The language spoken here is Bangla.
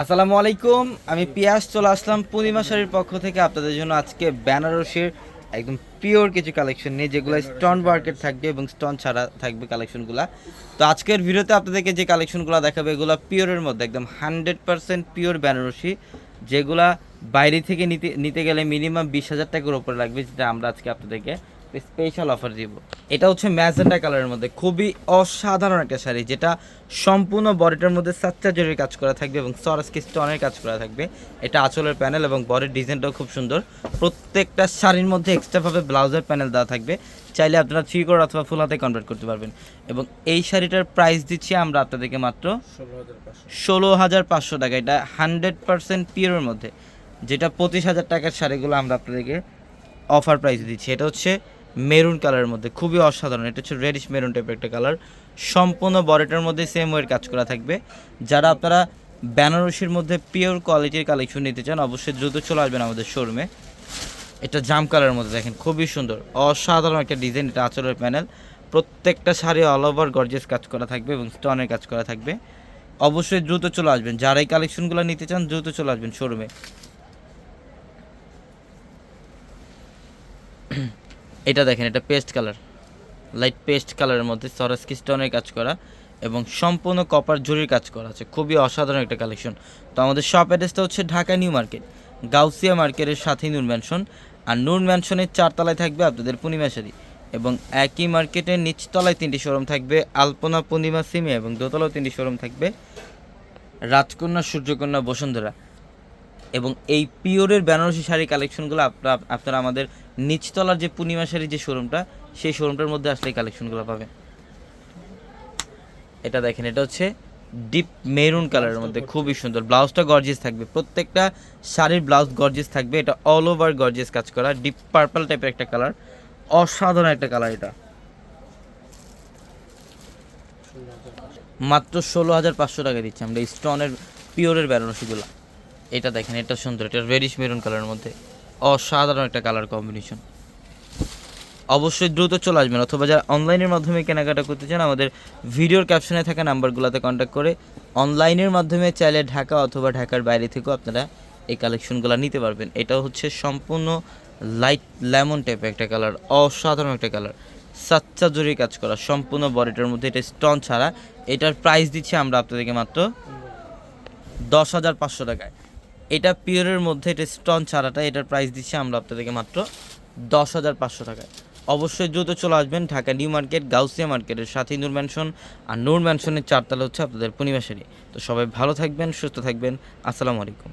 আসসালামু আলাইকুম, আমি পিয়াস, চলে আসলাম পূর্ণিমা শাড়ির পক্ষ থেকে আপনাদের জন্য আজকে বেনারসির একদম পিওর কিছু কালেকশন নিয়ে, যেগুলো স্টোন ওয়ার্কের থাকবে এবং স্টোন ছাড়া থাকবে কালেকশনগুলো তো আজকের ভিডিওতে আপনাদেরকে যে কালেকশনগুলো দেখাবে, এগুলো পিওরের মধ্যে, একদম হান্ড্রেড পার্সেন্ট পিওর বেনারসি, যেগুলা বাইরে থেকে নিতে নিতে গেলে মিনিমাম বিশ হাজার টাকার উপরে লাগবে, যেটা আমরা আজকে আপনাদেরকে স্পেশাল অফার দিব। এটা হচ্ছে ম্যাজেন্টা কালারের মধ্যে। খুবই অসাধারণ একটা শাড়ি, যেটা সম্পূর্ণ বডিটার মধ্যে সাচ্চা জরির কাজ করা থাকবে এবং সরাসকি স্টোনের কাজ করা থাকবে। এটা আঁচলের প্যানেল এবং বডির ডিজাইনটাও খুব সুন্দর। প্রত্যেকটা শাড়ির মধ্যে এক্সট্রাভাবে ব্লাউজের প্যানেল দেওয়া থাকবে। চাইলে আপনারা থ্রি কোর অথবা ফুল হাতে কনভার্ট করতে পারবেন। এবং এই শাড়িটার প্রাইস দিচ্ছি আমরা আপনাদেরকে মাত্র ষোলো হাজার পাঁচশো টাকা। এটা হান্ড্রেড পার্সেন্ট পিওরের মধ্যে। যেটা পঁচিশ হাজার টাকার শাড়িগুলো আমরা আপনাদেরকে অফার প্রাইস দিচ্ছি। এটা হচ্ছে মেরুন কালারের মধ্যে, খুবই অসাধারণ। এটা হচ্ছে রেডিশ মেরুন টাইপের একটা কালার। সম্পূর্ণ বডিটার মধ্যে সেম ওয়ের কাজ করা থাকবে। যারা আপনারা বেনারসির মধ্যে পিওর কোয়ালিটির কালেকশন নিতে চান, অবশ্যই দ্রুত চলে আসবেন আমাদের শোরুমে এটা জাম কালারের মধ্যে দেখেন, খুবই সুন্দর। অসাধারণ একটা ডিজাইন এটা আঁচলের প্যানেল প্রত্যেকটা শাড়ি অল ওভার গর্জেস কাজ করা থাকবে এবং স্টনের কাজ করা থাকবে। অবশ্যই দ্রুত চলে আসবেন। যারা এই কালেকশনগুলো নিতে চান, দ্রুত চলে আসবেন শোরুমে এটা দেখেন, এটা পেস্ট কালার লাইট পেস্ট কালারের মধ্যে সরাসকি স্টোনের কাজ করা এবং সম্পূর্ণ কপার জরির কাজ করা আছে। খুবই অসাধারণ একটা কালেকশন তো আমাদের শপ অ্যাড্রেসটা হচ্ছে ঢাকা নিউ মার্কেট, গাউসিয়া মার্কেটের সাথেই নূর ম্যানশন আর নূর ম্যানশনের চারতলায় থাকবে আপনাদের পূর্ণিমা শাড়ি এবং একই মার্কেটের নিচতলায় তিনটি শোরুম থাকবে, আলপনা, পূর্ণিমা, সিমে এবং দোতলাও তিনটি শোরুম থাকবে রাজকন্যা, সূর্যকন্যা, বসুন্ধরা। এবং এই পিওরের বেনারসি শাড়ি কালেকশনগুলো আপনারা আপনারা আমাদের নিচতলার যে পূর্ণিমা শাড়ির যে শোরুমটা সেই শোরুমটার মধ্যে আসলে এই কালেকশনগুলো পাবেন। এটা দেখেন এটা হচ্ছে ডিপ মেরুন কালারের মধ্যে খুবই সুন্দর। ব্লাউজটা গর্জিয়াস থাকবে। প্রত্যেকটা শাড়ির ব্লাউজ গর্জিয়াস থাকবে। এটা অল ওভার গর্জিয়াস কাজ করা। ডিপ পার্পল টাইপের একটা কালার অসাধারণ একটা কালার এটা। মাত্র ষোলো হাজার পাঁচশো টাকা দিচ্ছি আমরা এই স্টোনের পিওরের বেনারসিগুলো। এটা দেখেন, এটা সুন্দর, এটা রেডিশ মেরুন কালারের মধ্যে। অসাধারণ একটা কালার কম্বিনেশন অবশ্যই দ্রুত চলে আসবেন, অথবা যারা অনলাইনের মাধ্যমে কেনাকাটা করতে চান, আমাদের ভিডিওর ক্যাপশনে থাকা নাম্বারগুলোতে কন্ট্যাক্ট করে অনলাইনের মাধ্যমে চাইলে ঢাকা অথবা ঢাকার বাইরে থেকেও আপনারা এই কালেকশনগুলো নিতে পারবেন। এটা হচ্ছে সম্পূর্ণ লাইট লেমন টাইপের একটা কালার অসাধারণ একটা কালার সাচ্চা জরি কাজ করা, সম্পূর্ণ বডিটার মধ্যে, এটা স্টোন ছাড়া। এটার প্রাইস দিচ্ছি আমরা আপনাদেরকে মাত্র দশ হাজার পাঁচশো টাকায়। এটা পিওরের মধ্যে এটা স্টোন চারাটা এটার প্রাইস দিচ্ছি আমরা আপনাদেরকে মাত্র দশ হাজার পাঁচশো টাকায়। অবশ্যই দ্রুত চলে আসবেন ঢাকা নিউ মার্কেট, গাউসিয়া মার্কেটের সাথে নূর ম্যানশন আর নূর ম্যানশনের চারতলা হচ্ছে আপনাদের পূর্ণিমা তো সবাই ভালো থাকবেন, সুস্থ থাকবেন। আসসালামু আলাইকুম।